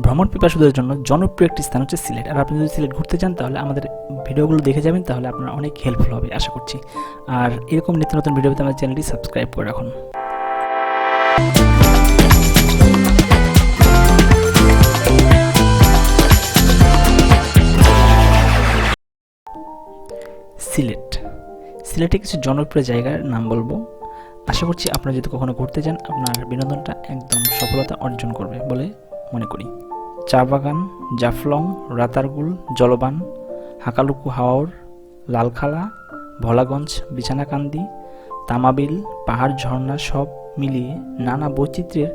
ভ্রমণ পিপাসুদের জন্য জনপ্রিয় একটি স্থান হচ্ছে সিলেট। আর আপনি যদি সিলেট ঘুরতে চান, তাহলে আমাদের ভিডিওগুলো দেখে যাবেন, তাহলে আপনার অনেক হেল্পফুল হবে, আশা করছি। আর এরকম নিত্য নতুন ভিডিও পেতে আমাদের চ্যানেলটি সাবস্ক্রাইব করে রাখুন। সিলেট। সিলেটে কিছু জনপ্রিয় জায়গার নাম বলব। আশা করছি আপনারা যদি কখনো ঘুরতে যান, আপনার বিনোদনটা একদম সফলতা অর্জন করবে বলে মনে করি। চা বাগান, জাফলং, রাতারগুল, জলবান, হাকালুকু হাওর, লালখালা, ভোলাগঞ্জ, বিছানাকান্দি, তামাবিল, পাহাড় ঝর্ণা সব মিলিয়ে নানা বৈচিত্র্যের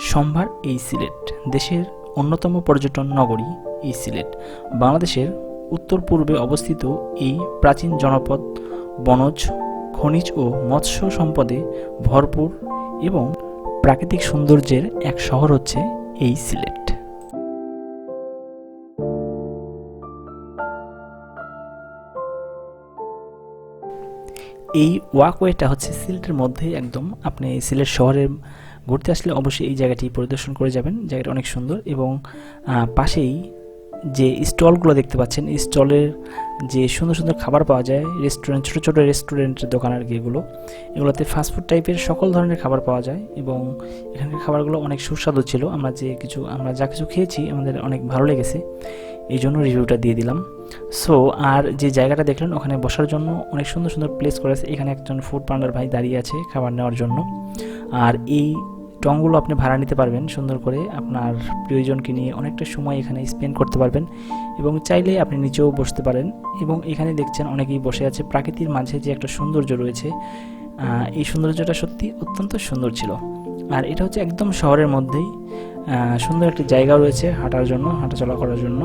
সম্ভার এই সিলেট। দেশের অন্যতম পর্যটন নগরী এই সিলেট। বাংলাদেশের উত্তর পূর্বে অবস্থিত এই প্রাচীন জনপদ বনজ, খনিজ ও মৎস্য সম্পদে ভরপুর এবং প্রাকৃতিক সৌন্দর্যের এক শহর হচ্ছে এই সিলেট। এই ওয়াকওয়েটা হচ্ছে সিলেটের মধ্যে একদম। আপনি সিলেট শহরে ঘুরতে আসলে অবশ্যই এই জায়গাটি পরিদর্শন করে যাবেন। জায়গাটা অনেক সুন্দর এবং পাশেই যে স্টলগুলো দেখতে পাচ্ছেন স্টলের যে সুন্দর সুন্দর খাবার পাওয়া যায়, রেস্টুরেন্ট, ছোটো ছোটো রেস্টুরেন্টের দোকান আর কি এগুলো। এগুলোতে ফাস্টফুড টাইপের সকল ধরনের খাবার পাওয়া যায় এবং এখানকার খাবারগুলো অনেক সুস্বাদু ছিল। আমরা যে কিছু, আমরা যা কিছু খেয়েছি আমাদের অনেক ভালো লেগেছে। এই জন্য রিভিউটা দিয়ে দিলাম। সো আর যে জায়গাটা দেখলেন, ওখানে বসার জন্য অনেক সুন্দর সুন্দর প্লেস করেছে এখানে একজন ফুড পান্ডার ভাই দাঁড়িয়ে আছে খাবার নেওয়ার জন্য। আর এই টংগুলো আপনি ভাড়া নিতে পারবেন সুন্দর করে। আপনার প্রিয়জনকে নিয়ে অনেকটা সময় এখানে স্পেন্ড করতে পারবেন এবং চাইলে আপনি নিচেও বসতে পারেন এবং এখানে দেখছেন অনেকেই বসে আছে। প্রাকৃতির মাঝে যে একটা সৌন্দর্য রয়েছে এই সৌন্দর্যটা সত্যি অত্যন্ত সুন্দর ছিল। আর এটা হচ্ছে একদম শহরের মধ্যেই সুন্দর একটি জায়গা রয়েছে হাঁটার জন্য, হাঁটাচলা করার জন্য।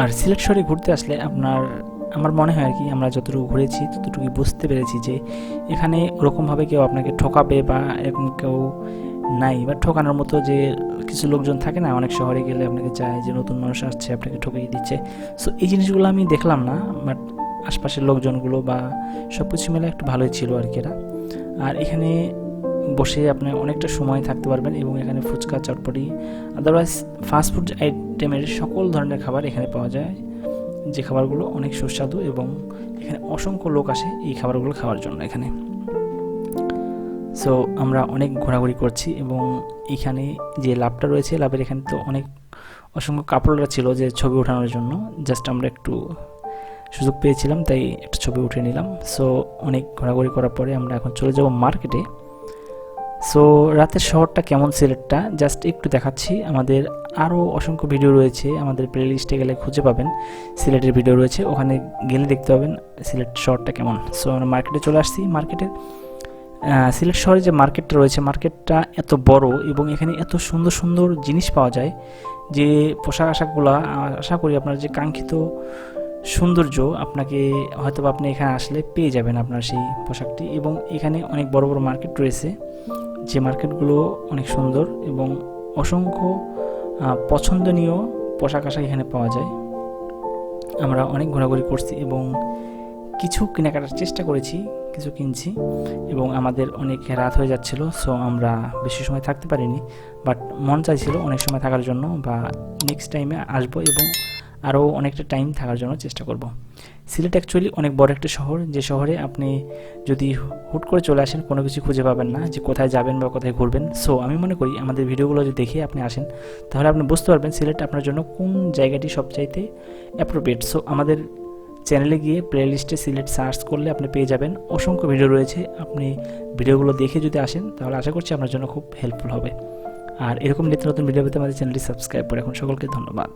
আর সিলেট শহরে ঘুরতে আসলে আপনার আমার মনে হয় আর কি, আমরা যতটুকু ঘুরেছি, ততটুকুই বুঝতে পেরেছি যে এখানে ওরকমভাবে কেউ আপনাকে ঠকাবে বা এরকম কেউ নাই। বা ঠকানোর মতো যে কিছু লোকজন থাকে না, অনেক শহরে গেলে আপনাকে চায় যে নতুন মানুষ আসছে, আপনাকে ঠকিয়ে দিচ্ছে। সো এই জিনিসগুলো আমি দেখলাম না বাট আশপাশের লোকজনগুলো বা সব কিছু মিলে একটু ভালোই ছিল আর কি এরা। আর এখানে বসে আপনি অনেকটা সময় থাকতে পারবেন এবং এখানে ফুচকা, চটপটি আদারওয়াইজ ফাস্টফুড আইটেমের সকল ধরনের খাবার এখানে পাওয়া যায়। যে খাবারগুলো অনেক সুস্বাদু এবং এখানে অসংখ্য লোক আসে এই খাবারগুলো খাওয়ার জন্য এখানে। সো আমরা অনেক ঘোরাঘুরি করছি এবং এখানে যে লাভটা রয়েছে, লাভের এখানে তো অনেক অসংখ্য কাপড়রা ছিল যে ছবি ওঠানোর জন্য। জাস্ট আমরা একটু সুযোগ পেয়েছিলাম, তাই একটা ছবি উঠে নিলাম। সো অনেক ঘোরাঘুরি করার পরে আমরা এখন চলে যাব মার্কেটে সো রাতের শহরটা কেমন সিলেটটা? জাস্ট একটু দেখাচ্ছি। আমাদের আরও অসংখ্য ভিডিও রয়েছে। আমাদের প্লে লিস্টে গেলে খুঁজে পাবেন। সিলেটের ভিডিও রয়েছে। ওখানে গেলে দেখতে পাবেন সিলেট শহরটা কেমন। সো আমরা মার্কেটে চলে আসছি। মার্কেটের আহ, সিলেট শহরে যে মার্কেটটা রয়েছে মার্কেটটা এত বড় এবং এখানে এত সুন্দর সুন্দর জিনিস পাওয়া যায় যে পোশাক আশাকগুলো আশা করি আপনার যে কাঙ্ক্ষিত সৌন্দর্য আপনাকে হয়তো আপনি এখানে আসলে পেয়ে যাবেন আপনার সেই পোশাকটি এবং এখানে অনেক বড় বড় মার্কেট রয়েছে। যে মার্কেটগুলো অনেক সুন্দর এবং অসংখ্য পছন্দনীয় পোশাক আশাক এখানে পাওয়া যায়। আমরা অনেক ঘোরাঘুরি করছি এবং কিছু কেনাকাটার চেষ্টা করেছি, কিছু কিনছি এবং আমাদের অনেক রাত হয়ে যাচ্ছিল সো আমরা বেশি সময় থাকতে পারিনি। বাট মন চাইছিল অনেক সময় থাকার জন্য বা নেক্সট টাইমে আসব এবং আরও অনেকটা টাইম থাকার জন্য চেষ্টা করব। সিলেট অ্যাকচুয়ালি অনেক বড় একটা শহর, যে শহরে আপনি যদি হুট করে চলে আসেন, কোনো কিছু খুঁজে পাবেন না, যে কোথায় যাবেন বা কোথায় ঘুরবেন। সো আমি মনে করি আমাদের ভিডিওগুলো যদি দেখে আপনি আসেন, তাহলে আপনি বুঝতে পারবেন সিলেট আপনার জন্য কোন জায়গাটি সবচাইতে অ্যাপ্রোপ্রিয়েট সো আমাদের চ্যানেলে গিয়ে প্লে লিস্টে সিলেট সার্চ করলে আপনি পেয়ে যাবেন। অসংখ্য ভিডিও রয়েছে, আপনি ভিডিওগুলো দেখে যদি আসেন, তাহলে আশা করছি আপনার জন্য খুব হেল্পফুল হবে। আর এরকম নিত্য নতুন ভিডিও পেতে আমাদের চ্যানেলটি সাবস্ক্রাইব করে এখন সকলকে ধন্যবাদ।